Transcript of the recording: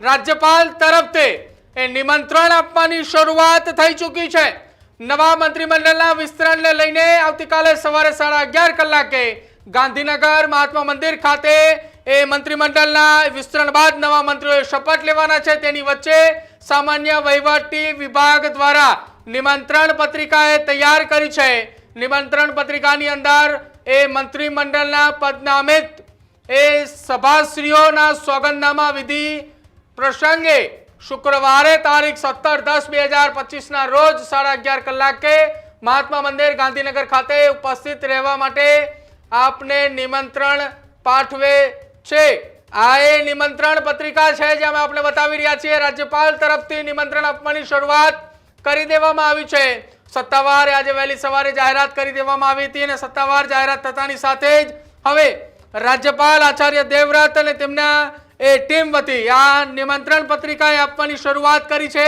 રાજ્યપાલ તરફથી એ નિમંત્રણ આપવાની શરૂઆત થઈ ચૂકી છે. નવા મંત્રીમંડળના વિસ્તરણને લઈને આવતીકાલે સવારે સાડા અગિયાર કલાકે ગાંધીનગર મહાત્મા મંદિર ખાતે એ મંત્રીમંડળના વિસ્તરણ બાદ નવા મંત્રીઓએ શપથ લેવાના છે. તેની વચ્ચે સામાન્ય વહીવટી વિભાગ દ્વારા નિમંત્રણ પત્રિકાએ તૈયાર કરી છે. નિમંત્રણ પત્રિકાની અંદર એ મંત્રીમંડળના પદનામિત એ સભાશ્રીઓના સોગંદનામા વિધિ પ્રસંગે શુક્રવારે તારીખ સત્તર દસ બે હજાર પચીસના રોજ સાડા અગિયાર કલાકે મહાત્મા મંદિર ગાંધીનગર ખાતે ઉપસ્થિત રહેવા માટે આપને નિમંત્રણ પાઠવે છે. આ એ નિમંત્રણ પત્રિકા છે જે અમે આપણે બતાવી રહ્યા છીએ. રાજ્યપાલ તરફથી નિમંત્રણ આપવાની શરૂઆત કરી દેવામાં આવી છે. સત્તાવાર આજે વહેલી સવારે જાહેરાત કરી દેવામાં આવી હતી અને સત્તાવાર જાહેરાત થતાની સાથે જ હવે રાજ્યપાલ આચાર્ય દેવવ્રત અને તેમના એ ટીમ વતી આ નિમંત્રણ પત્રિકાએ આપવાની શરૂઆત કરી છે.